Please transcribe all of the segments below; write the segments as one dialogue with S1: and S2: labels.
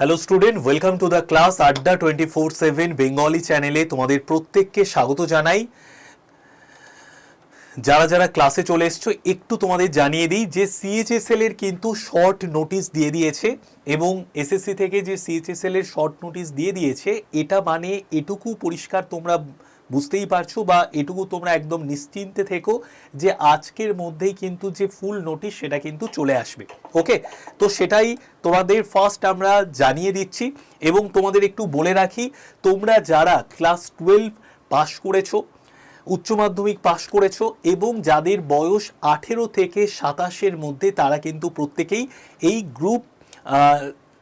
S1: Hello student welcome to the class Adda twenty four seven Bengali চ্যানেলে তোমাদের প্রত্যেককে স্বাগত জানাই। যারা যারা ক্লাসে চলে এসছো, একটু তোমাদের জানিয়ে দিই যে সিএইচএসএল এর কিন্তু শর্ট নোটিশ দিয়ে দিয়েছে এবং এসএসসি থেকে যে সিএইচএসএল এর শর্ট নোটিশ দিয়ে দিয়েছে, এটা মানে এটুকু পরিষ্কার তোমরা বুঝতেই পারছ বা এটুকু তোমরা একদম নিশ্চিন্তে থেকো যে আজকের মধ্যেই কিন্তু যে ফুল নোটিশ সেটা কিন্তু চলে আসবে ওকে তো সেটাই তোমাদের ফার্স্ট আমরা জানিয়ে দিচ্ছি এবং তোমাদের একটু বলে রাখি, তোমরা যারা ক্লাস টুয়েলভ পাশ করেছ, উচ্চ মাধ্যমিক পাশ করেছ এবং যাদের বয়স আঠেরো থেকে সাতাশের মধ্যে তারা কিন্তু প্রত্যেকেই এই গ্রুপ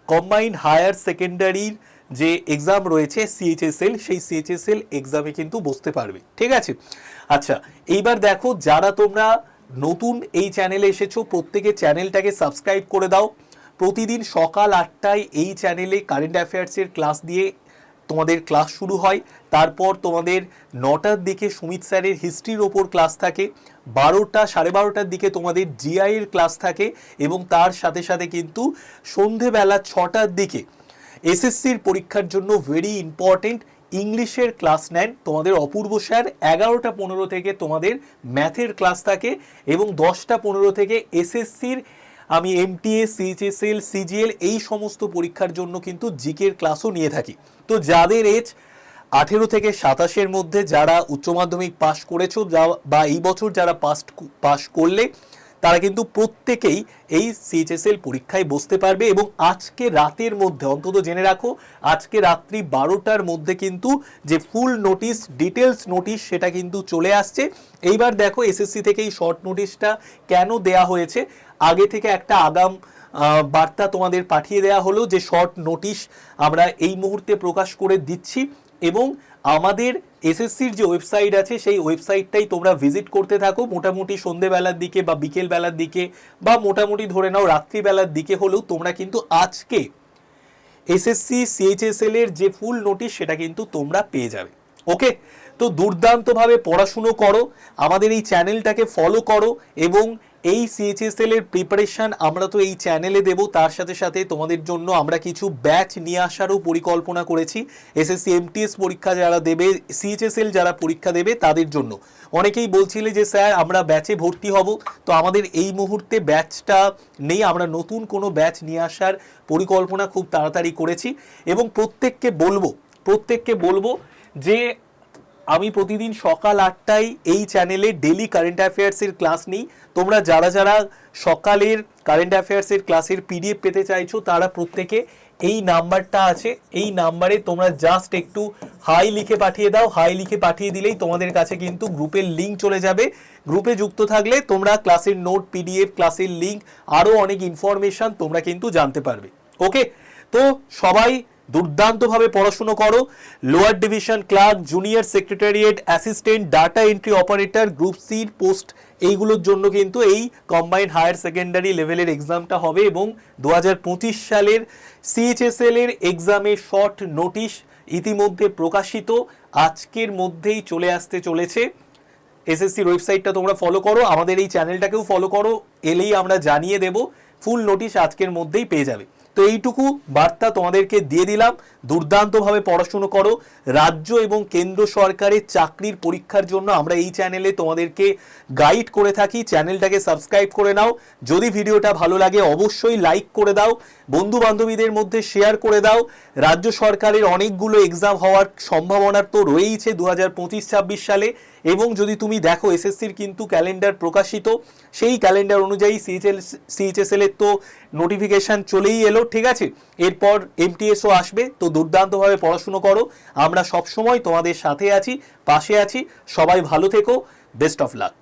S1: কম্বাইন্ড হায়ার সেকেন্ডারির যে এক্সাম রয়েছে সিএইচএসএল সেই সিএইচএসএল এক্সামে কিন্তু বসতে পারবে। ঠিক আছে? আচ্ছা এইবার দেখো যারা তোমরা নতুন এই চ্যানেলে এসেছ, প্রত্যেকে চ্যানেলটাকে সাবস্ক্রাইব করে দাও। প্রতিদিন সকাল আটটায় এই চ্যানেলে কারেন্ট অ্যাফেয়ার্সের ক্লাস দিয়ে তোমাদের ক্লাস শুরু হয়। তারপর তোমাদের নটার দিকে সুমিত স্যারের হিস্ট্রির ওপর ক্লাস থাকে। বারোটা, সাড়ে বারোটার দিকে তোমাদের জিআই এর ক্লাস থাকে এবং তার সাথে সাথে কিন্তু সন্ধেবেলা ছটার দিকে এসএসসির পরীক্ষার জন্য ভেরি ইম্পর্টেন্ট ইংলিশের ক্লাস নেন। তোমাদের অপূর্ব স্যার, এগারোটা পনেরো থেকে তোমাদের ম্যাথের ক্লাস থাকে এবং দশটা পনেরো থেকে এসএসসির, আমি এমটিএস সিএইচএসএল সিজিএল এই সমস্ত পরীক্ষার জন্য কিন্তু জিকের ক্লাসও নিয়ে থাকি। তো যাদের এজ আঠেরো থেকে সাতাশের মধ্যে যারা উচ্চ মাধ্যমিক পাশ করেছ যা- বা এই বছর যারা পাস পাশ করলে তারা কিন্তু প্রত্যেকেই এই সিএইচএসএল পরীক্ষায় বসতে পারবে এবং আজকে রাতের মধ্যে, অন্তত জেনে রাখো, আজকে রাত্রি বারোটার মধ্যে কিন্তু যে ফুল নোটিশ ডিটেলস নোটিশ সেটা কিন্তু চলে আসছে। এইবার দেখো এসএসসি থেকে এই শর্ট নোটিশটা কেন দেয়া হয়েছে? আগে থেকে একটা আগাম বার্তা তোমাদের পাঠিয়ে দেওয়া হলো যে শর্ট নোটিশ আমরা এই মুহূর্তে প্রকাশ করে দিচ্ছি এবং আমাদের এসএসসির যে ওয়েবসাইট আছে, সেই ওয়েবসাইটটাই তোমরা ভিজিট করতে থাকো। মোটামুটি সন্ধেবেলার দিকে বা বিকেল বেলার দিকে বা মোটামুটি ধরে নাও রাত্রিবেলার দিকে হলেও তোমরা কিন্তু আজকে এসএসসি, সিএইচএসএল এর যে ফুল নোটিশ, সেটা কিন্তু তোমরা পেয়ে যাবে। ওকে? তো দুর্দান্তভাবে পড়াশুনো করো। আমাদের এই চ্যানেলটাকে ফলো করো এবং এই সিএইচএসএল এর প্রিপারেশন আমরা তো এই চ্যানেলে দেব। তার সাথে সাথে তোমাদের জন্য আমরা কিছু ব্যাচ নিয়ে আসারও পরিকল্পনা করেছি। এসএসসি এমটিএস পরীক্ষা যারা দেবে সিএইচএসএল যারা পরীক্ষা দেবে, তাদের জন্য। অনেকেই বলছিলে যে, স্যার, আমরা ব্যাচে ভর্তি হব। তো আমাদের এই মুহূর্তে ব্যাচটা নেই। আমরা নতুন কোনো ব্যাচ নিয়ে আসার পরিকল্পনা খুব তাড়াতাড়ি করেছি। এবং প্রত্যেককে বলব প্রত্যেককে বলব যে আমি প্রতিদিন সকাল আটটায় এই চ্যানেলে ডেলি কারেন্ট অ্যাফেয়ার্সের ক্লাস নিই। তোমরা যারা যারা সকালের কারেন্ট অ্যাফেয়ার্সের ক্লাসের পিডিএফ পেতে চাইছো, তারা প্রত্যেকে এই নাম্বারটা আছে। এই নাম্বারে তোমরা জাস্ট একটু হাই লিখে পাঠিয়ে দাও। হাই লিখে পাঠিয়ে দিলেই তোমাদের কাছে কিন্তু গ্রুপের লিঙ্ক চলে যাবে। গ্রুপে যুক্ত থাকলে তোমরা ক্লাসের নোট পিডিএফ ক্লাসের লিঙ্ক আরও অনেক ইনফরমেশন তোমরা কিন্তু জানতে পারবে। ওকে তো সবাই দুর্দান্তভাবে পড়াশুনো করো। Lower division clerk, junior secretariat, assistant, data entry operator, group সির পোস্ট এইগুলোর জন্য কিন্তু এই কম্বাইন্ড হায়ার সেকেন্ডারি লেভেলের এক্সামটা হবে এবং দু হাজার পঁচিশ সালের সিএইচএসএল এর এক্সামে শর্ট নোটিশ ইতিমধ্যে প্রকাশিত। আজকের মধ্যেই চলে আসতে চলেছে। এসএসসির ওয়েবসাইটটা তোমরা ফলো করো। আমাদের এই চ্যানেলটাকেও ফলো করো। এলেই আমরা জানিয়ে দেব। ফুল নোটিশ আজকের মধ্যেই পেয়ে যাবে। তো এইটুকু বার্তা তোমাদেরকে দিয়ে দিলাম। দুর্দান্তভাবে পড়াশুনো করো। রাজ্য এবং কেন্দ্র সরকারের চাকরির পরীক্ষার জন্য আমরা এই চ্যানেলে তোমাদেরকে গাইড করে থাকি। চ্যানেলটাকে সাবস্ক্রাইব করে নাও। যদি ভিডিওটা ভালো লাগে, অবশ্যই লাইক করে দাও। বন্ধু বান্ধবীদের মধ্যে শেয়ার করে দাও। রাজ্য সরকারের অনেকগুলো এক্সাম হওয়ার সম্ভাবনা তো রয়েইছে দু হাজার পঁচিশ ছাব্বিশ সালে। এবং যদি তুমি দেখো, এসএসসির কিন্তু ক্যালেন্ডার প্রকাশিত। সেই ক্যালেন্ডার অনুযায়ী সিএইচএল সিএইচএসএল এর তো নোটিফিকেশন চলেই এলো। ঠিক আছে? এরপর এমটিএসও আসবে, তো দুর্দান্তভাবে পড়াশুনো করো। আমরা সবসময় তোমাদের সাথে আছি, পাশে আছি। সবাই ভালো থেকো। Best of luck